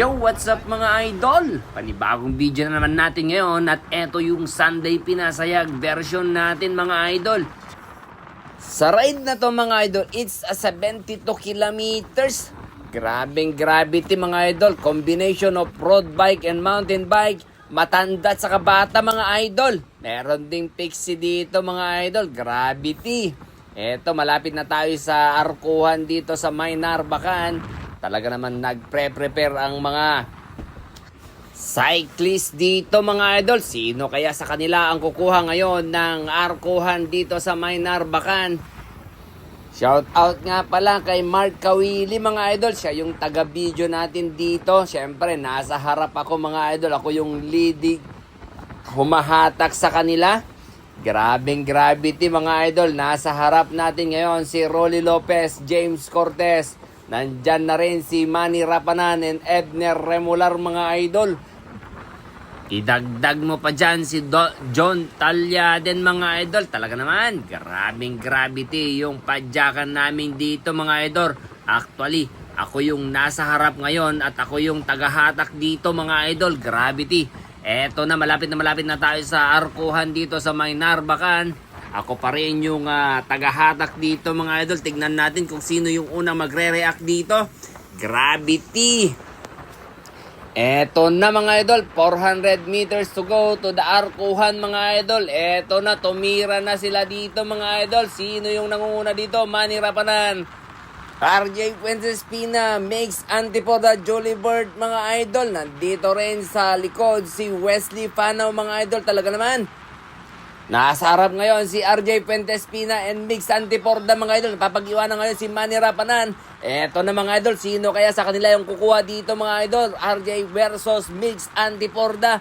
Yo, what's up mga idol? Panibagong video na naman natin ngayon at eto yung Sunday Pinasayag version natin mga idol. Sa ride na to mga idol, it's a 72 kilometers. Grabing gravity mga idol. Combination of road bike and mountain bike. Matanda at saka mga idol. Meron ding pixie dito mga idol. Gravity. Eto, malapit na tayo sa Arkuhan dito sa Maynar, Bacan. Talaga naman nagpre-prepare ang mga cyclist dito mga idol. Sino kaya sa kanila ang kukuha ngayon ng Arkuhan dito sa Maynar, Bacan? Shout out nga pala kay Mark Kawili mga idol. Siya yung taga-video natin dito. Siyempre, nasa harap ako mga idol. Ako yung leading humahatak sa kanila. Grabing gravity mga idol. Nasa harap natin ngayon si Rolly Lopez, James Cortez. Nandyan na rin si Manny Rapanan and Edner Remular mga idol. Idagdag mo pa dyan si Do- John Talyaden mga idol. Talaga naman, grabing gravity yung padyakan namin dito mga idol. Actually, ako yung nasa harap ngayon at ako yung tagahatak dito mga idol. Gravity. Eto na, malapit na malapit na tayo sa arkuhan dito sa Maynar, Bacan. Ako pa rin yung ah, tagahatak dito mga idol. Tignan natin kung sino yung unang magre-react dito. Gravity. Eto na mga idol, 400 meters to go to the Arkuhan mga idol. Eto na, tumira na sila dito mga idol. Sino yung nangunguna dito? Manny Rapanan. RJ Fuentes Pina makes antipoda Jolly Bird mga idol. Nandito rin sa likod si Wesley Panaw mga idol. Talaga naman. Nasa harap ngayon si RJ Fuentes Pina and Mix Antiporda mga idol. Napapag-iwanan ngayon si Manny Rapanan. Eto na mga idol, sino kaya sa kanila yung kukuha dito mga idol? RJ versus Mix Antiporda.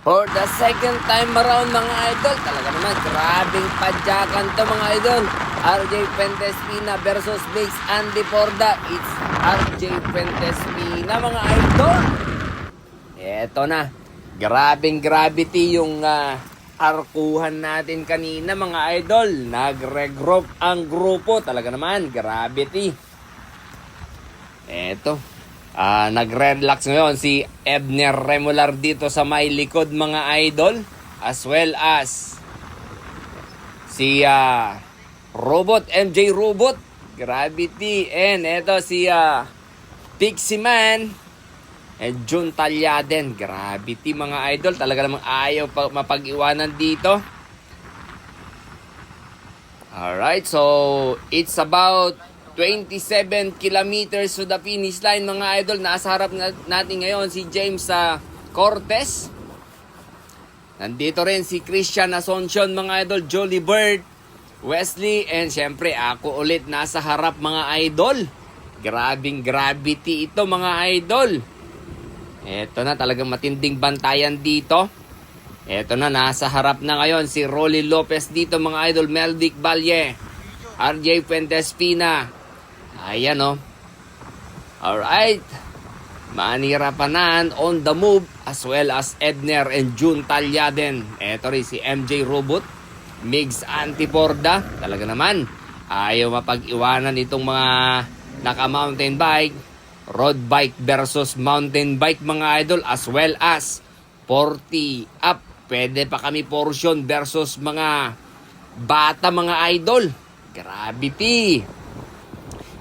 For the second time around mga idol, talaga naman, grabing padyakan to mga idol. RJ Fuentes Pina versus Mix Antiporda. It's RJ Fuentes Pina mga idol. Eto na. Grabing gravity yung ah, arkuhan natin kanina mga idol. Nag-regroup ang grupo. Talaga naman, gravity. Eto. Ah, nag-relax ngayon si Ebner Remular dito sa may likod mga idol. As well as si ah, Robot, MJ Robot. Gravity. And eto si ah, Pixie Man. Eh, Jun Talyaden, gravity mga idol. Talaga namang ayaw pa, mapag-iwanan dito. Alright, so it's about 27 kilometers to the finish line mga idol. Nasa harap na, natin ngayon si James sa Cortez. Nandito rin si Christian Asuncion mga idol, Jolly Bird, Wesley, and syempre ako ulit nasa harap mga idol. Grabing gravity ito mga idol. Eto na, talagang matinding bantayan dito. Eto na, nasa harap na ngayon si Rolly Lopez dito mga idol, Meldic Valle, RJ Fuentes Pina. Ayan o. Oh. Alright. Manny Rapanan on the move as well as Edner and June Talyaden. Eto rin si MJ Robot, Migs Antiporda. Talaga naman, ayaw mapag-iwanan itong mga naka-mountain bike road bike versus mountain bike mga idol as well as 40 up. Pwede pa kami portion versus mga bata mga idol. Gravity.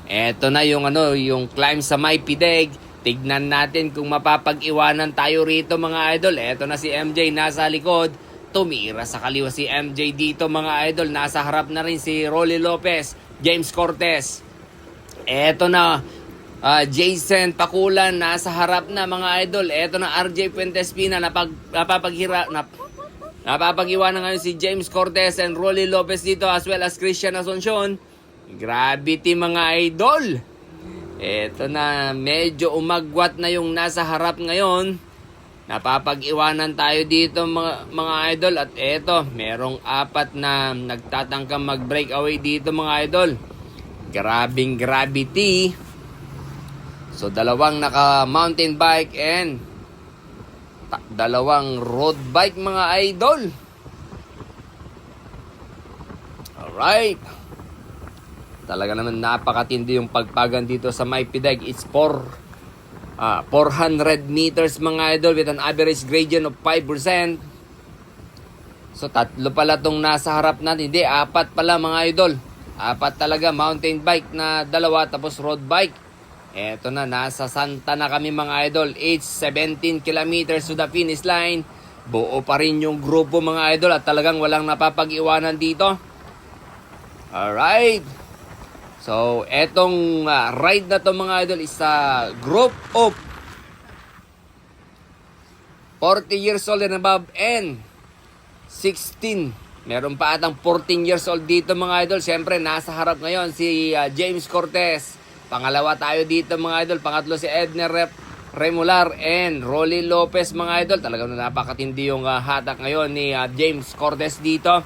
Eto na yung ano, yung climb sa may pideg. Tignan natin kung mapapag-iwanan tayo rito mga idol. Eto na si MJ nasa likod. Tumira sa kaliwa si MJ dito mga idol. Nasa harap na rin si Rolly Lopez, James Cortez. Eto na, Ah, Jason Pakulan nasa harap na mga idol. Eto na RJ Fuentes Pina napag napapaghira nap, napapag-iwanan ngayon si James Cortez and Rolly Lopez dito as well as Christian Asuncion. Gravity mga idol. Eto na medyo umagwat na yung nasa harap ngayon. Napapag-iwanan tayo dito mga, mga idol at eto, merong apat na nagtatangkang mag-breakaway dito mga idol. Grabing gravity. So dalawang naka mountain bike and dalawang road bike mga idol. Alright. Talaga naman napakatindi yung pagpagan dito sa Maipideg. It's for ah, 400 meters mga idol with an average gradient of 5%. So tatlo pala tong nasa harap natin. Hindi, apat pala mga idol. Apat talaga mountain bike na dalawa tapos road bike. Eto na, nasa Santa na kami mga idol. It's 17 kilometers to the finish line. Buo pa rin yung grupo mga idol at talagang walang napapag-iwanan dito. Alright. So, etong ah, ride na to mga idol is a group of 40 years old and above and 16. Meron pa atang 14 years old dito mga idol. Siyempre, nasa harap ngayon si ah, James Cortez. Pangalawa tayo dito mga idol. Pangatlo si Edner Rep Remular and Rolly Lopez mga idol. Talagang napakatindi yung ah, hatak ngayon ni ah, James Cortez dito.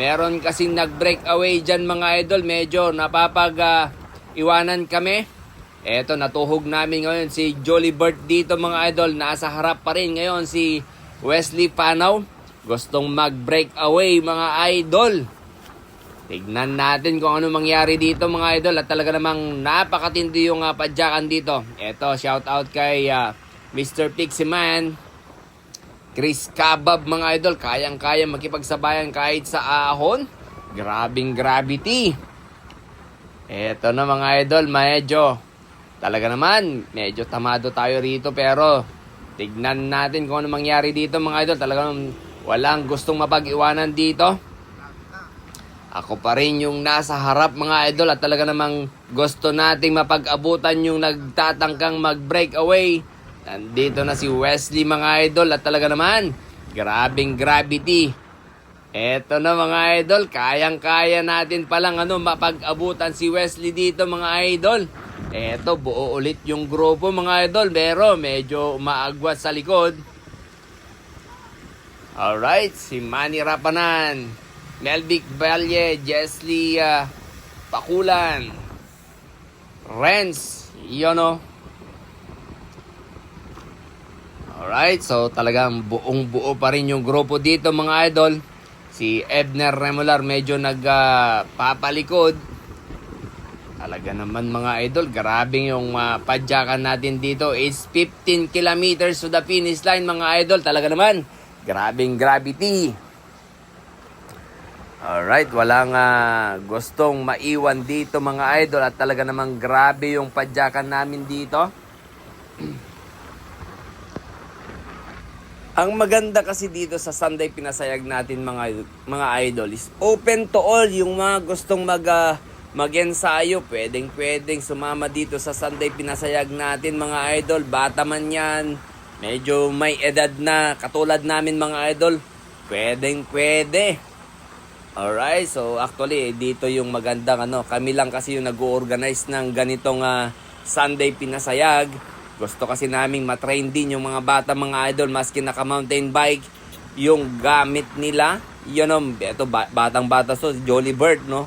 Meron kasing nag-break away dyan mga idol. Medyo napapag ah, kami. Eto, natuhog namin ngayon si Jolly Bert dito mga idol. Nasa harap pa rin ngayon si Wesley Panaw. Gustong mag-break away mga idol. Tignan natin kung ano mangyari dito mga idol. At talaga namang napakatindi yung uh, padyakan dito. Eto, shout out kay ah, Mr. Piximan. Chris Kabab mga idol. Kayang-kaya makipagsabayan kahit sa ahon. Grabing gravity. Eto na mga idol, medyo talaga naman, medyo tamado tayo rito pero tignan natin kung ano mangyari dito mga idol. Talagang walang gustong mapag-iwanan dito. Ako pa rin yung nasa harap mga idol at talaga namang gusto nating mapag-abutan yung nagtatangkang mag-break away. Nandito na si Wesley mga idol at talaga naman, grabing gravity. Eto na mga idol, kayang-kaya natin palang ano, mapag-abutan si Wesley dito mga idol. Eto, buo ulit yung grupo mga idol, pero medyo umaagwat sa likod. Alright, si Manny Rapanan, Melvic Valle, Jesly ah, Pakulan, Renz, yun o. Alright, so talagang buong buo pa rin yung grupo dito mga idol. Si Ebner Remular medyo nagpapalikod. Talaga naman mga idol, grabe yung uh, padyakan natin dito. It's 15 kilometers to the finish line mga idol. Talaga naman, grabing gravity. Alright, walang ah, gustong maiwan dito mga idol at talaga namang grabe yung padyakan namin dito. Ang maganda kasi dito sa Sunday pinasayag natin mga mga idol is open to all yung mga gustong mag ah, mag-ensayo, pwedeng pwedeng sumama dito sa Sunday pinasayag natin mga idol. Bata man yan, medyo may edad na katulad namin mga idol, pwedeng pwede. Alright, so actually dito yung magandang ano, kami lang kasi yung nag-organize ng ganitong ah, Sunday pinasayag. Gusto kasi naming matrain din yung mga bata mga idol maski naka mountain bike yung gamit nila. Yun o, ito ba- batang bata so, Jolly Bird no.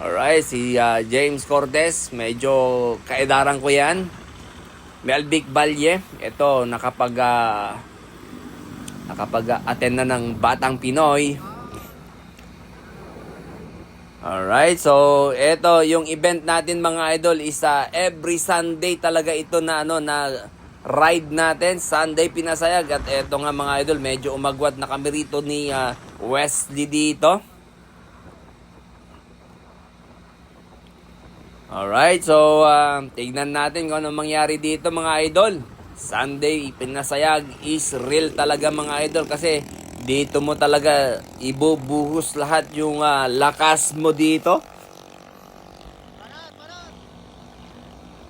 Alright, si ah, James Cortez, medyo kaedaran ko yan. Melvic Valle, ito nakapag ah, nakapag attend na ng Batang Pinoy. Alright, so ito yung event natin mga idol is ah, every Sunday talaga ito na ano na ride natin, Sunday pinasayag at ito nga mga idol medyo umagwat na kami rito ni ah, Wesley dito. Alright, so um, tignan natin kung ano mangyari dito mga idol. Sunday, pinasayag is real talaga mga idol kasi dito mo talaga ibubuhos lahat yung ah, lakas mo dito.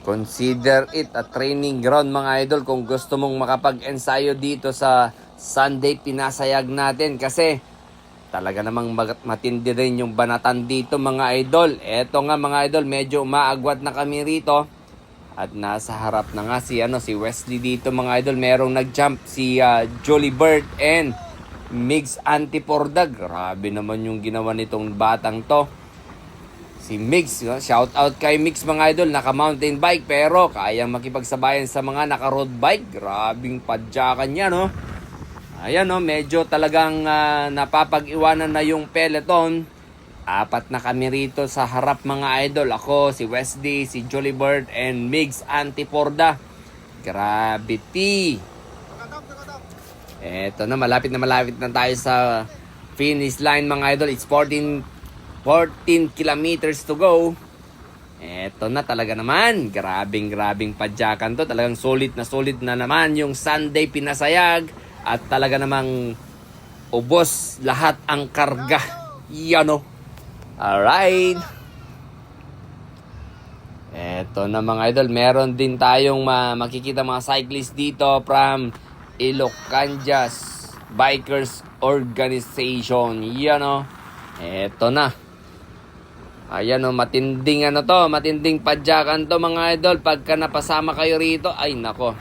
Consider it a training ground mga idol kung gusto mong makapag-ensayo dito sa Sunday pinasayag natin kasi talaga namang matindi rin yung banatan dito mga idol. Eto nga mga idol, medyo maagwat na kami rito. At nasa harap na nga si, ano, si Wesley dito mga idol. Merong nag-jump si ah, Jolly Bird and Migs Antiporda. Grabe naman yung ginawa nitong batang to. Si Migs, shout out kay Migs mga idol, naka mountain bike pero kayang makipagsabayan sa mga naka road bike. Grabing padyakan niya no. Ayan no, medyo talagang ah, napapag-iwanan na yung peloton. Apat na kami rito sa harap mga idol. Ako, si Wesley, si Jolly Bird, and Migs Antiporda. Gravity. Eto na, malapit na malapit na tayo sa finish line mga idol. It's 14, 14 kilometers to go. Eto na talaga naman. Grabing grabing padyakan to. Talagang solid na solid na naman yung Sunday pinasayag. At talaga namang ubos lahat ang karga. Yan o. Alright. Eto na mga idol, meron din tayong ma- makikita mga cyclist dito from Ilocanjas Bikers Organization. Yan o. Eto na. Ayan o, matinding ano to, matinding padyakan to mga idol. Pagka napasama kayo rito, ay nako,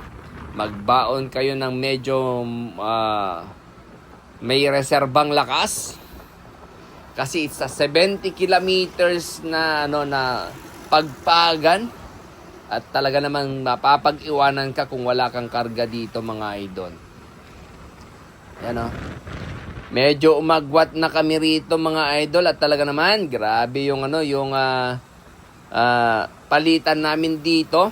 magbaon kayo ng medyo ah, may reserbang lakas. Kasi it's a 70 kilometers na ano na pagpagan at talaga namang mapapag-iwanan ka kung wala kang karga dito mga idol. Yan o. Medyo umagwat na kami rito mga idol at talaga naman grabe yung ano yung ah, ah, palitan namin dito.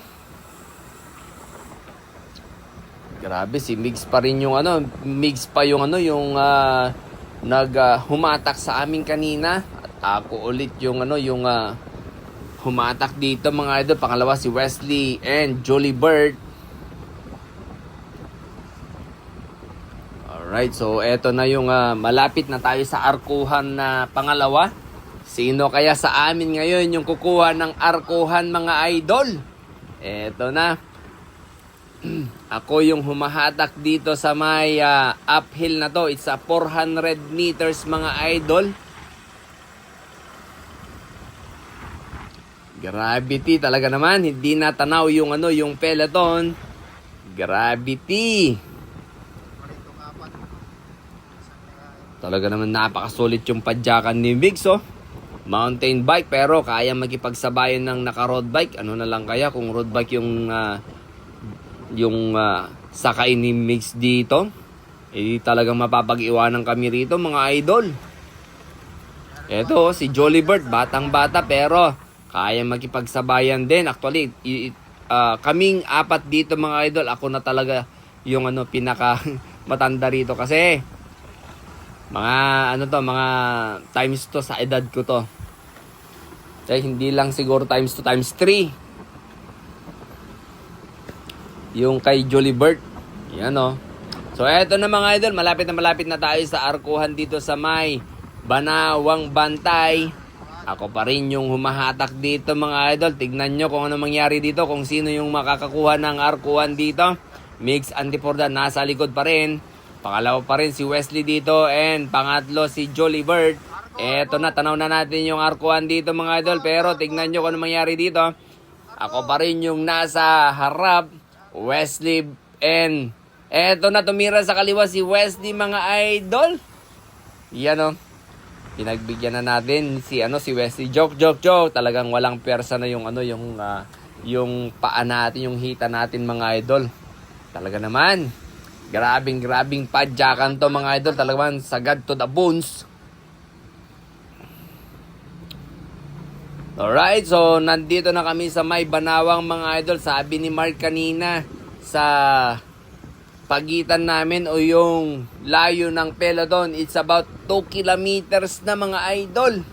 Grabe si Migs pa rin yung ano, Migs pa yung ano yung ah, nag ah, humatak sa amin kanina. At ako ulit yung ano yung ah, humatak dito mga idol. Pangalawa si Wesley and Jolly Bird. Alright, so eto na yung ah, malapit na tayo sa arkuhan na pangalawa. Sino kaya sa amin ngayon yung kukuha ng arkuhan mga idol? Eto na. Ako yung humahatak dito sa may ah, uphill na to. It's a 400 meters mga idol. Gravity talaga naman. Hindi natanaw yung ano, yung peloton. Gravity. Talaga naman napakasulit yung padyakan ni Biggs, oh. Mountain bike pero kaya makipagsabayan ng naka-road bike. Ano na lang kaya kung road bike yung ah, yung ah, sakay ni Mix dito? Eh talagang mapapag-iwanan kami rito mga idol. Eto, si Jolly Bird, batang-bata pero kaya makipagsabayan din. Actually, i- ah, kaming apat dito mga idol, ako na talaga yung ano pinaka matanda rito kasi mga ano to, mga times to sa edad ko to. Kaya hindi lang siguro times 2 times 3. Yung kay Jolly Bird. Yan o. So eto na mga idol, malapit na malapit na tayo sa arkuhan dito sa may Banawang Bantay. Ako pa rin yung humahatak dito mga idol. Tignan nyo kung ano mangyari dito, kung sino yung makakakuha ng arkuhan dito. Mix Antiporda nasa likod pa rin. Pangalawa pa rin si Wesley dito and pangatlo si Jolly Bird. Eto na, tanaw na natin yung arkuhan dito mga idol. Pero tignan nyo kung ano mangyari dito. Ako pa rin yung nasa harap. Wesley and eto na tumira sa kaliwa si Wesley mga idol. Yan o. Pinagbigyan na natin si ano si Wesley. Joke, joke, joke. Talagang walang persa na yung ano yung ah, yung paa natin, yung hita natin mga idol. Talaga naman. Grabing grabing padyakan to mga idol. Talagang sagad to the bones. Alright, so nandito na kami sa may banawang mga idol. Sabi ni Mark kanina sa pagitan namin o yung layo ng peloton, it's about 2 kilometers na mga idol.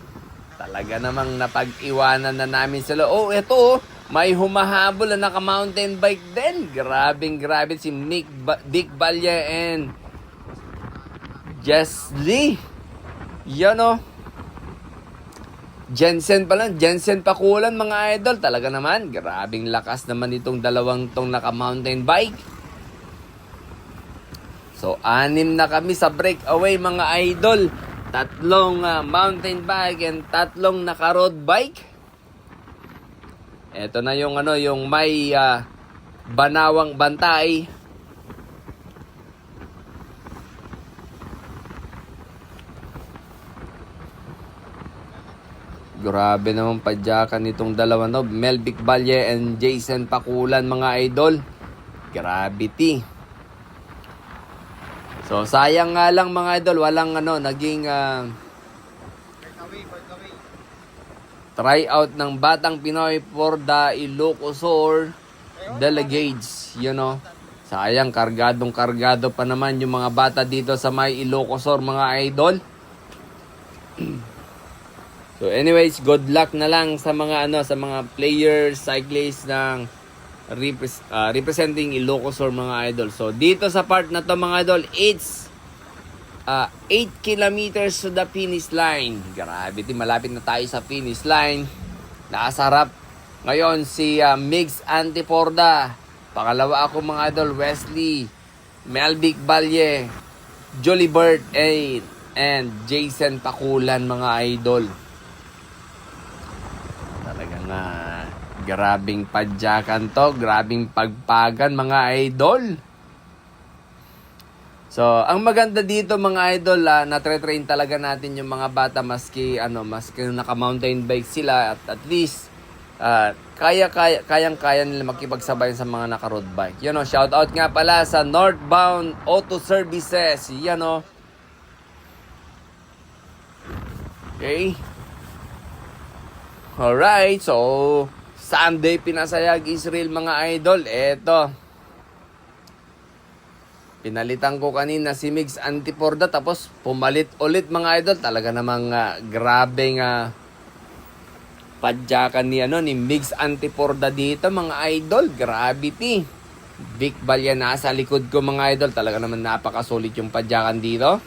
Talaga namang napag-iwanan na namin sila. Oh, eto oh, may humahabol na naka mountain bike din. Grabing grabe si Nick ba- Dick Balya and Jess Lee. Yan oh. Jensen pa lang, Jensen Pakulan mga idol. Talaga naman, grabing lakas naman itong dalawang tong naka mountain bike. So, anim na kami sa breakaway mga idol. Tatlong ah, mountain bike and tatlong naka road bike. Ito na yung ano, yung may ah, banawang bantay. Grabe naman padyakan nitong dalawa no, Melvic Balye and Jason Pakulan mga idol. Gravity. So sayang nga lang mga idol, walang ano, naging ah, try out ng Batang Pinoy for the Ilocosur delegates, you know. Sayang, kargadong kargado pa naman yung mga bata dito sa may Ilocosor, mga idol. so anyways, good luck na lang sa mga ano sa mga players, cyclists ng repres- ah, representing Ilocosor mga idol. So dito sa part na to mga idol, it's ah, 8 kilometers to the finish line. Grabe, di malapit na tayo sa finish line. Nakasarap ngayon si ah, Migs Antiporda. Pangalawa ako mga idol, Wesley, Melvic Balye, Jolly Bird, and, and Jason Pakulan mga idol. Talagang ah, grabing padyakan to, grabing pagpagan mga idol. So, ang maganda dito mga idol, ah, na-train talaga natin yung mga bata maski ano, maski naka-mountain bike sila at at least ah, kaya kaya kayang kaya nila makipagsabay sa mga naka-road bike. You know, shout out nga pala sa Northbound Auto Services. Yan oh. Okay. Alright, so Sunday pinasayag Israel mga idol. Eto. Pinalitan ko kanina si Migs Antiporda tapos pumalit ulit mga idol. Talaga namang uh, grabe nga padyakan ni ano ni Migs Antiporda dito mga idol. Gravity. Vic Balya nasa likod ko mga idol. Talaga naman napakasulit yung padyakan dito.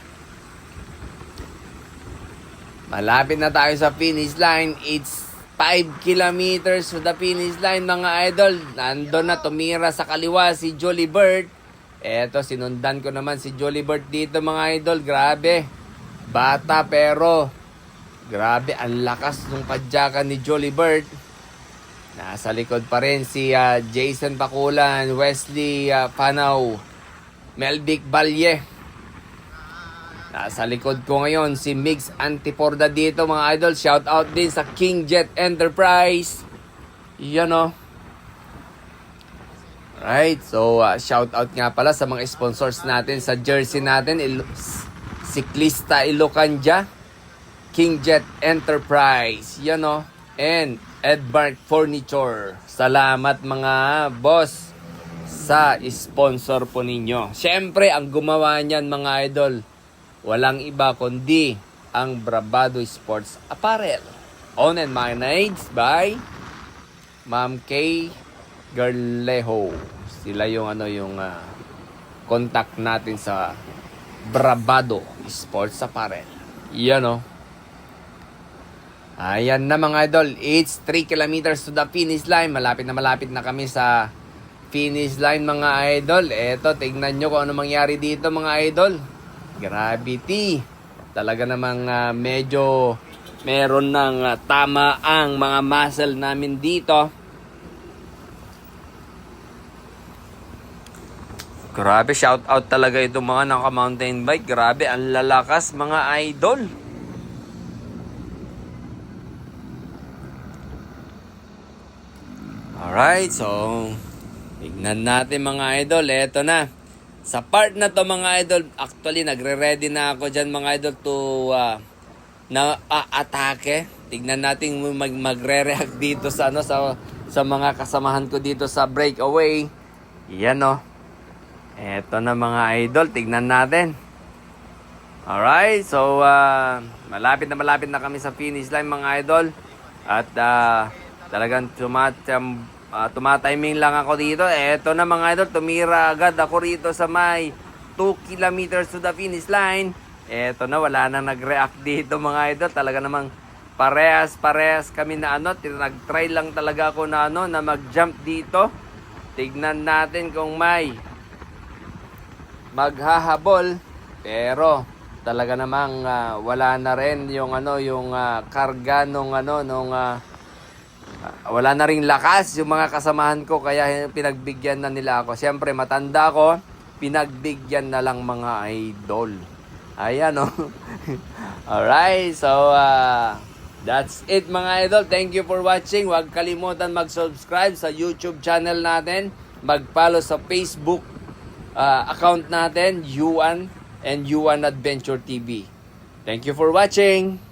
Malapit na tayo sa finish line. It's 5 kilometers to the finish line mga idol. Nandun na tumira sa kaliwa si Jolly Bird. Eto, sinundan ko naman si Jolly Bird dito mga idol. Grabe. Bata pero grabe ang lakas ng padyakan ni Jolly Bird. Nasa likod pa rin si ah, Jason Pakulan, Wesley ah, Panaw, Melvic Balye. Nasa likod ko ngayon si Migs Antiporda dito mga idol. Shout out din sa King Jet Enterprise. Yan o. Right, so uh, shout out nga pala sa mga sponsors natin sa jersey natin. Il- Siklista Ilocanja, King Jet Enterprise. Yan o. And Edmark Furniture. Salamat mga boss sa sponsor po ninyo. Siyempre, ang gumawa niyan mga idol, walang iba kundi ang Bravado Sports Apparel. Owned and managed by Ma'am Kay Garlejo. Sila yung ano yung ah, contact natin sa Bravado Sports Apparel. Yan oh. Ayan na mga idol, it's 3 kilometers to the finish line. Malapit na malapit na kami sa finish line mga idol. Eto, tignan nyo kung ano mangyari dito mga idol. Gravity. Talaga namang ah, medyo meron ng ah, tama ang mga muscle namin dito. Grabe, shout out talaga itong mga naka-mountain bike. Grabe, ang lalakas mga idol. Alright, so tignan natin mga idol. Eto na. Sa part na to mga idol, actually nagre-ready na ako dyan mga idol to uh, na uh, atake. Tignan natin mag magre-react dito sa ano sa sa mga kasamahan ko dito sa breakaway. Yan oh. Eto na mga idol, tignan natin. Alright, so uh, malapit na malapit na kami sa finish line mga idol. At uh, talagang tumat um, uh, tumatiming lang ako dito. Eto na mga idol, tumira agad ako rito sa may 2 kilometers to the finish line. Eto na, wala nang nag-react dito mga idol. Talaga namang parehas, parehas kami na ano. Nag-try lang talaga ako na ano, na mag-jump dito. Tignan natin kung may maghahabol. Pero talaga namang ah, wala na rin yung ano, yung ah, karga nung ano, nung Ah, wala na ring lakas yung mga kasamahan ko kaya pinagbigyan na nila ako. Siyempre matanda ko, pinagbigyan na lang mga idol. Ayan oh. Alright, so uh, that's it mga idol. Thank you for watching. Huwag kalimutan mag-subscribe sa YouTube channel natin. Mag-follow sa Facebook uh, account natin, Yuan and Yuan Adventure TV. Thank you for watching.